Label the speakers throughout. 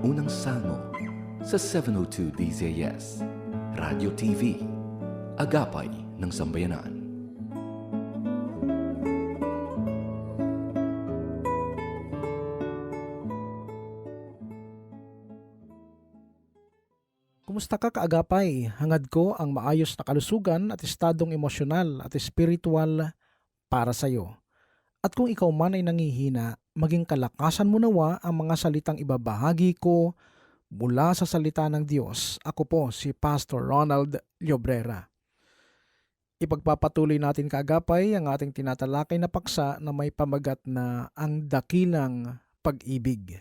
Speaker 1: unang salmo sa 702 DZS, Radio TV, Agapay ng Sambayanan.
Speaker 2: Kumusta ka kaagapay? Hangad ko ang maayos na kalusugan at estadong emosyonal at espiritual para sa iyo. At kung ikaw man ay nangihina, maging kalakasan mo nawa ang mga salitang ibabahagi ko mula sa salita ng Diyos. Ako po si Pastor Ronald Llobrera. Ipagpapatuloy natin kaagapay ang ating tinatalakay na paksa na may pamagat na ang dakilang pag-ibig.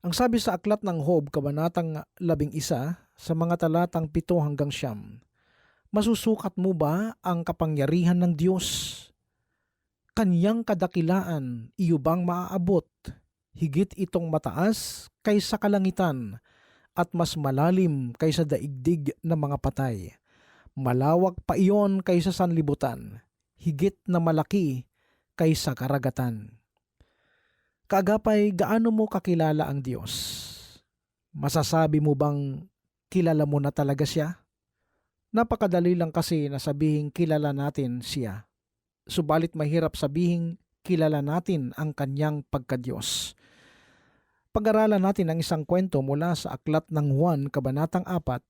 Speaker 2: Ang sabi sa aklat ng Hob, kabanatang labing isa, sa mga talatang pito hanggang siyam, Masusukat mo ba ang kapangyarihan ng Diyos? Kanyang kadakilaan, iyo bang maaabot? Higit itong mataas kaysa kalangitan at mas malalim kaysa daigdig ng mga patay. Malawak pa iyon kaysa sanlibutan, higit na malaki kaysa karagatan. Kaagapay, gaano mo kakilala ang Diyos? Masasabi mo bang kilala mo na talaga siya? Napakadali lang kasi na sabihin kilala natin siya. Subalit mahirap sabihin kilala natin ang kanyang pagkadiyos. Pag-aralan natin ang isang kwento mula sa aklat ng Juan, Kabanatang 4,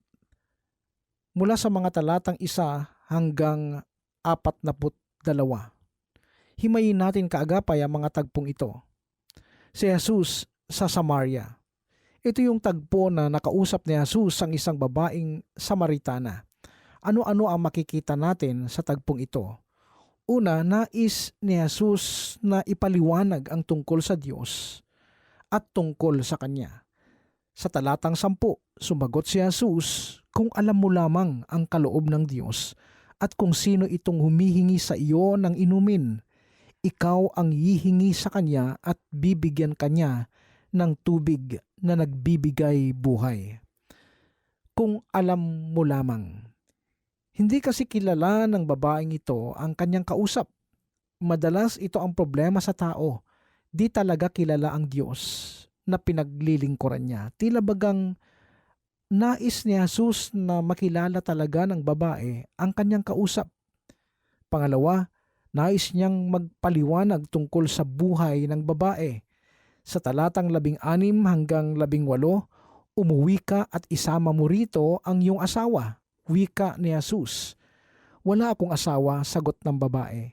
Speaker 2: mula sa mga talatang isa hanggang apat na dalawa. Himayin natin kaagapay ang mga tagpong ito si Jesus sa Samaria. Ito yung tagpo na nakausap ni Jesus ang isang babaeng Samaritana. Ano-ano ang makikita natin sa tagpong ito? Una, nais ni Jesus na ipaliwanag ang tungkol sa Diyos at tungkol sa Kanya. Sa talatang sampu, sumagot si Jesus kung alam mo lamang ang kaloob ng Diyos at kung sino itong humihingi sa iyo ng inumin ikaw ang hihingi sa kanya at bibigyan kanya ng tubig na nagbibigay buhay. Kung alam mo lamang. Hindi kasi kilala ng babaeng ito ang kanyang kausap. Madalas ito ang problema sa tao. Di talaga kilala ang Diyos na pinaglilingkuran niya. Tila bagang nais ni Jesus na makilala talaga ng babae ang kanyang kausap. Pangalawa, nais niyang magpaliwanag tungkol sa buhay ng babae. Sa talatang labing anim hanggang labing walo, umuwi ka at isama mo rito ang iyong asawa, wika ni Jesus. Wala akong asawa, sagot ng babae.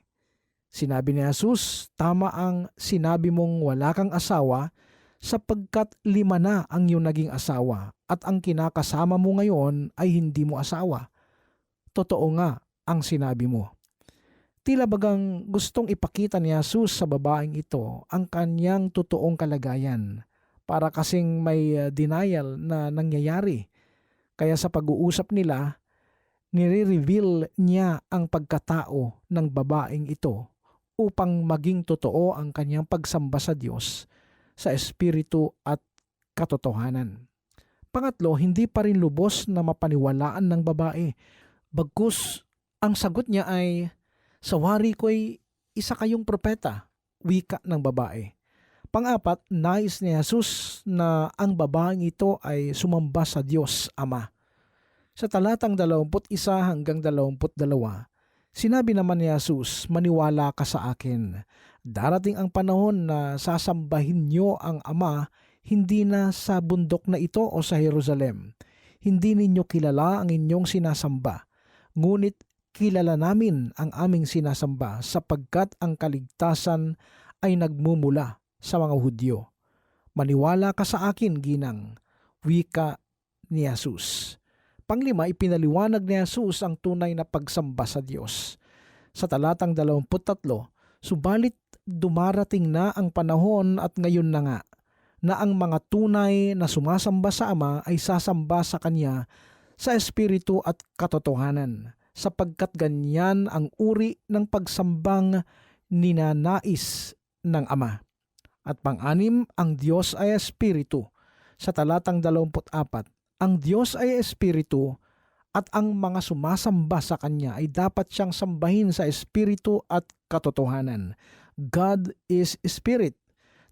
Speaker 2: Sinabi ni Jesus, tama ang sinabi mong wala kang asawa sapagkat lima na ang iyong naging asawa at ang kinakasama mo ngayon ay hindi mo asawa. Totoo nga ang sinabi mo. Tila bagang gustong ipakita ni Jesus sa babaeng ito ang kanyang totoong kalagayan para kasing may uh, denial na nangyayari. Kaya sa pag-uusap nila, nire-reveal niya ang pagkatao ng babaeng ito upang maging totoo ang kanyang pagsamba sa Diyos sa espiritu at katotohanan. Pangatlo, hindi pa rin lubos na mapaniwalaan ng babae. Bagkus, ang sagot niya ay, sa wari ko'y isa kayong propeta, wika ng babae. Pangapat, nais ni Jesus na ang babaeng ito ay sumamba sa Diyos Ama. Sa talatang 21 hanggang 22, sinabi naman ni Jesus, maniwala ka sa akin. Darating ang panahon na sasambahin niyo ang Ama hindi na sa bundok na ito o sa Jerusalem. Hindi ninyo kilala ang inyong sinasamba, ngunit kilala namin ang aming sinasamba sapagkat ang kaligtasan ay nagmumula sa mga Hudyo. Maniwala ka sa akin, ginang, wika ni Jesus. Panglima, ipinaliwanag ni Jesus ang tunay na pagsamba sa Diyos. Sa talatang 23, subalit dumarating na ang panahon at ngayon na nga, na ang mga tunay na sumasamba sa Ama ay sasamba sa Kanya sa Espiritu at katotohanan sapagkat ganyan ang uri ng pagsambang ninanais ng Ama. At pang-anim, ang Diyos ay Espiritu. Sa talatang 24, ang Diyos ay Espiritu at ang mga sumasamba sa Kanya ay dapat siyang sambahin sa Espiritu at katotohanan. God is Spirit.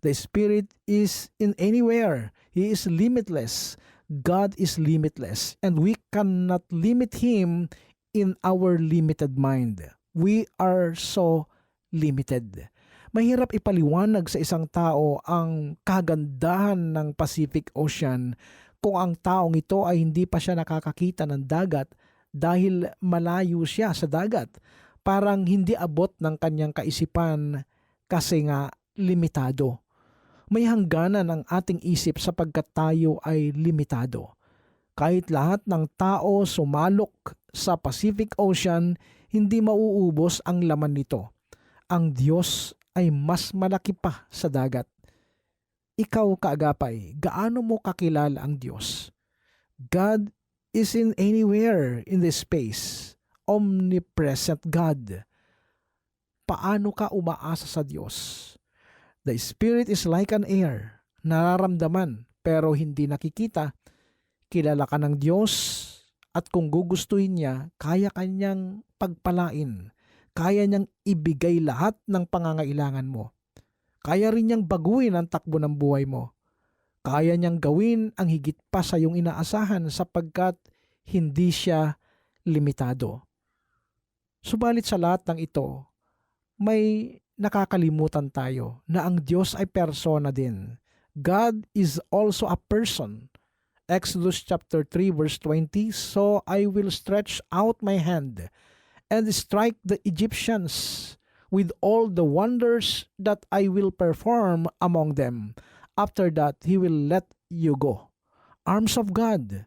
Speaker 2: The Spirit is in anywhere. He is limitless. God is limitless. And we cannot limit Him in our limited mind. We are so limited. Mahirap ipaliwanag sa isang tao ang kagandahan ng Pacific Ocean kung ang taong ito ay hindi pa siya nakakakita ng dagat dahil malayo siya sa dagat. Parang hindi abot ng kanyang kaisipan kasi nga limitado. May hangganan ang ating isip sapagkat tayo ay limitado. Kahit lahat ng tao sumalok sa Pacific Ocean, hindi mauubos ang laman nito. Ang Diyos ay mas malaki pa sa dagat. Ikaw, kaagapay, gaano mo kakilala ang Diyos? God is in anywhere in this space. Omnipresent God. Paano ka umaasa sa Diyos? The Spirit is like an air, nararamdaman pero hindi nakikita. Kilala ka ng Diyos at kung gugustuhin niya, kaya kanyang pagpalain. Kaya niyang ibigay lahat ng pangangailangan mo. Kaya rin niyang baguhin ang takbo ng buhay mo. Kaya niyang gawin ang higit pa sa iyong inaasahan sapagkat hindi siya limitado. Subalit sa lahat ng ito, may nakakalimutan tayo na ang Diyos ay persona din. God is also a person. Exodus chapter 3 verse 20, So I will stretch out my hand and strike the Egyptians with all the wonders that I will perform among them. After that, He will let you go. Arms of God.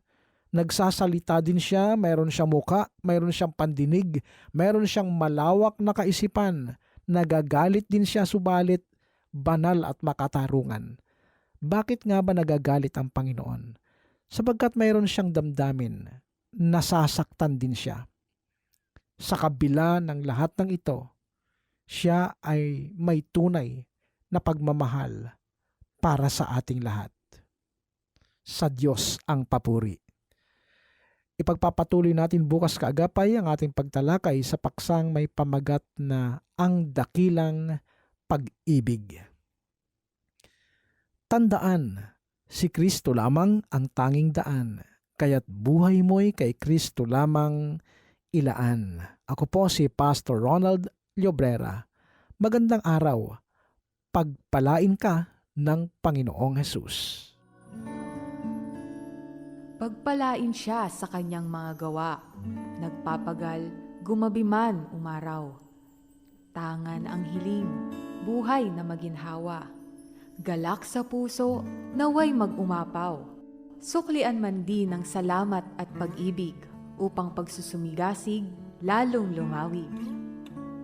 Speaker 2: Nagsasalita din siya, mayroon siyang muka, mayroon siyang pandinig, mayroon siyang malawak na kaisipan, nagagalit din siya subalit banal at makatarungan. Bakit nga ba nagagalit ang Panginoon? Sapagkat mayroon siyang damdamin, nasasaktan din siya. Sa kabila ng lahat ng ito, siya ay may tunay na pagmamahal para sa ating lahat. Sa Diyos ang papuri. Ipagpapatuloy natin bukas kaagapay ang ating pagtalakay sa paksang may pamagat na ang dakilang pag-ibig. Tandaan, si Kristo lamang ang tanging daan, kaya't buhay mo'y kay Kristo lamang ilaan. Ako po si Pastor Ronald Llobrera. Magandang araw. Pagpalain ka ng Panginoong Hesus.
Speaker 3: Pagpalain siya sa kanyang mga gawa. Nagpapagal, gumabi man umaraw. Tangan ang hiling, buhay na maginhawa. Galak sa puso, naway mag-umapaw. Suklian man din ng salamat at pag-ibig upang pagsusumigasig lalong lumawig.